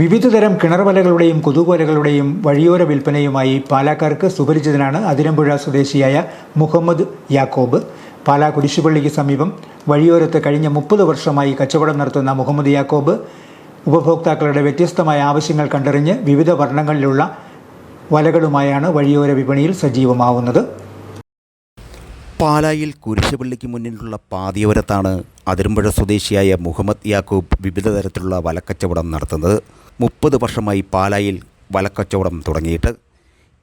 വിവിധതരം കിണർവലകളുടെയും കൊതുകുവലകളുടെയും വഴിയോര വിൽപ്പനയുമായി പാലാക്കാർക്ക് സുപരിചിതനാണ് അതിരമ്പുഴ സ്വദേശിയായ മുഹമ്മദ് യാക്കോബ്. പാലാ കുരിശുപള്ളിക്ക് സമീപം വഴിയോരത്ത് കഴിഞ്ഞ മുപ്പത് വർഷമായി കച്ചവടം നടത്തുന്ന മുഹമ്മദ് യാക്കോബ് ഉപഭോക്താക്കളുടെ വ്യത്യസ്തമായ ആവശ്യങ്ങൾ കണ്ടറിഞ്ഞ് വിവിധ വർണങ്ങളിലുള്ള വലകളുമായാണ് വഴിയോര വിപണിയിൽ സജീവമാവുന്നത്. പാലായിൽ കുരിശുപള്ളിക്ക് മുന്നിലുള്ള പാതിയോരത്താണ് അതിരമ്പുഴ സ്വദേശിയായ മുഹമ്മദ് യാക്കൂബ് വിവിധ തരത്തിലുള്ള വലക്കച്ചവടം നടത്തുന്നത്. മുപ്പത് വർഷമായി പാലായിൽ വലക്കച്ചവടം തുടങ്ങിയിട്ട്.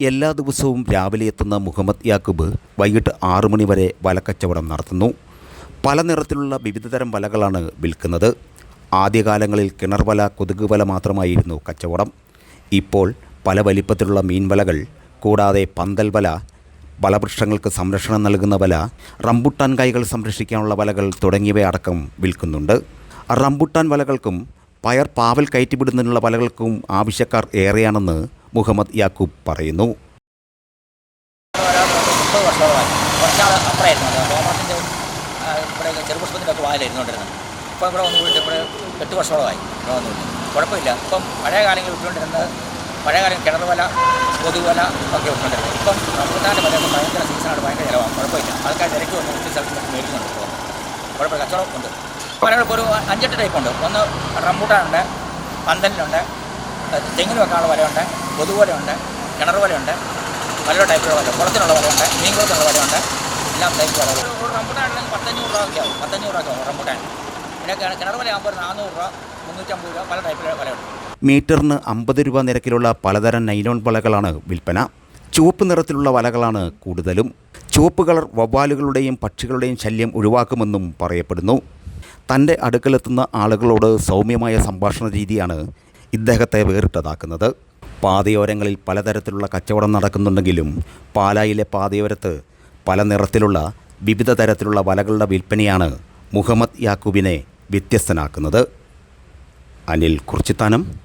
എല്ലാ ദിവസവും രാവിലെ എത്തുന്ന മുഹമ്മദ് യാക്കൂബ് വൈകിട്ട് ആറു മണി വരെ വലക്കച്ചവടം നടത്തുന്നു. പല നിറത്തിലുള്ള വിവിധതരം വലകളാണ് വിൽക്കുന്നത്. ആദ്യകാലങ്ങളിൽ കിണർ വല കൊതുക് വല മാത്രമായിരുന്നു കച്ചവടം. ഇപ്പോൾ പല വലിപ്പത്തിലുള്ള മീൻവലകൾ കൂടാതെ പന്തൽ വല വലവൃക്ഷങ്ങൾക്ക് സംരക്ഷണം നൽകുന്ന വല റംബുട്ടാൻ കായ്കൾ സംരക്ഷിക്കാനുള്ള വലകൾ തുടങ്ങിയവയടക്കം വിൽക്കുന്നുണ്ട്. റംബുട്ടാൻ വലകൾക്കും പയർ പാവൽ കയറ്റിവിടുന്നതിനുള്ള വലകൾക്കും ആവശ്യക്കാർ ഏറെയാണെന്ന് മുഹമ്മദ് യാക്കൂബ് പറയുന്നു. ഇപ്പോൾ ഇവിടെ വന്നു വീട്ടിൽ ഇവിടെ എട്ട് വർഷത്തോളമായി ഇവിടെ വന്നു കുഴപ്പമില്ല. ഇപ്പം പഴയ കാലങ്ങളിൽ വിട്ടുകൊണ്ടിരുന്നത് പഴയ കാലം കിണർ വല കൊതുവല ഒക്കെ ഉണ്ട് ഇപ്പം റംബുട്ടാന്റെ വിലയൊക്കെ ഭയങ്കര സീസണാണ് ഭയങ്കര ചിലവാണ്. കുഴപ്പമില്ല. ആൾക്കാർ തിരക്ക് വന്ന് ഒത്തിരി സ്ഥലത്ത് നിന്ന് മേടിക്കുന്നുണ്ട് ഇപ്പോൾ കുഴപ്പമില്ല. കച്ചവടം ഉണ്ട്. വലകൾക്ക് ഒരു അഞ്ചെട്ട് ടൈപ്പ് ഉണ്ട്. ഒന്ന് റംബൂട്ടാനുണ്ട് പന്തലിനുണ്ട് തെങ്ങിന് വെക്കാനുള്ള വലയുണ്ട് കൊതുവലയുണ്ട് കിണർ വലയുണ്ട് പല ടൈപ്പിലുള്ള വല. കുളത്തിനുള്ള വലയുണ്ട് മീൻ കുളത്തിനുള്ള വലയുണ്ട് എല്ലാം ടൈപ്പ് വല ഒരു പത്തഞ്ഞൂറ് രൂപ ഒക്കെ ആവും. പത്തഞ്ഞൂറ് രൂപ ഒക്കെ ആവും റംബൂട്ടാൻ. പിന്നെ കിണ- കിണർ വല ആകുമ്പോൾ ഒരു നാനൂറ് രൂപ മുന്നൂറ്റമ്പത് രൂപ പല ടൈപ്പിലുള്ള വലയുണ്ട്. മീറ്ററിന് അമ്പത് രൂപ നിരക്കിലുള്ള പലതരം നൈലോൺ വലകളാണ് വിൽപ്പന. ചുവപ്പ് നിറത്തിലുള്ള വലകളാണ് കൂടുതലും. ചുവപ്പ് കളർ വവ്വാലുകളുടെയും പക്ഷികളുടെയും ശല്യം ഒഴിവാക്കുമെന്നും പറയപ്പെടുന്നു. തന്റെ അടുക്കലെത്തുന്ന ആളുകളോട് സൗമ്യമായ സംഭാഷണ രീതിയാണ് ഇദ്ദേഹത്തെ വേറിട്ടതാക്കുന്നത്. പാതയോരങ്ങളിൽ പലതരത്തിലുള്ള കച്ചവടം നടക്കുന്നുണ്ടെങ്കിലും പാലായിലെ പാതയോരത്ത് പല നിറത്തിലുള്ള വിവിധ തരത്തിലുള്ള വലകളുടെ വിൽപ്പനയാണ് മുഹമ്മദ് യാക്കൂബിനെ വ്യത്യസ്തനാക്കുന്നത്. Anil Kurchithanam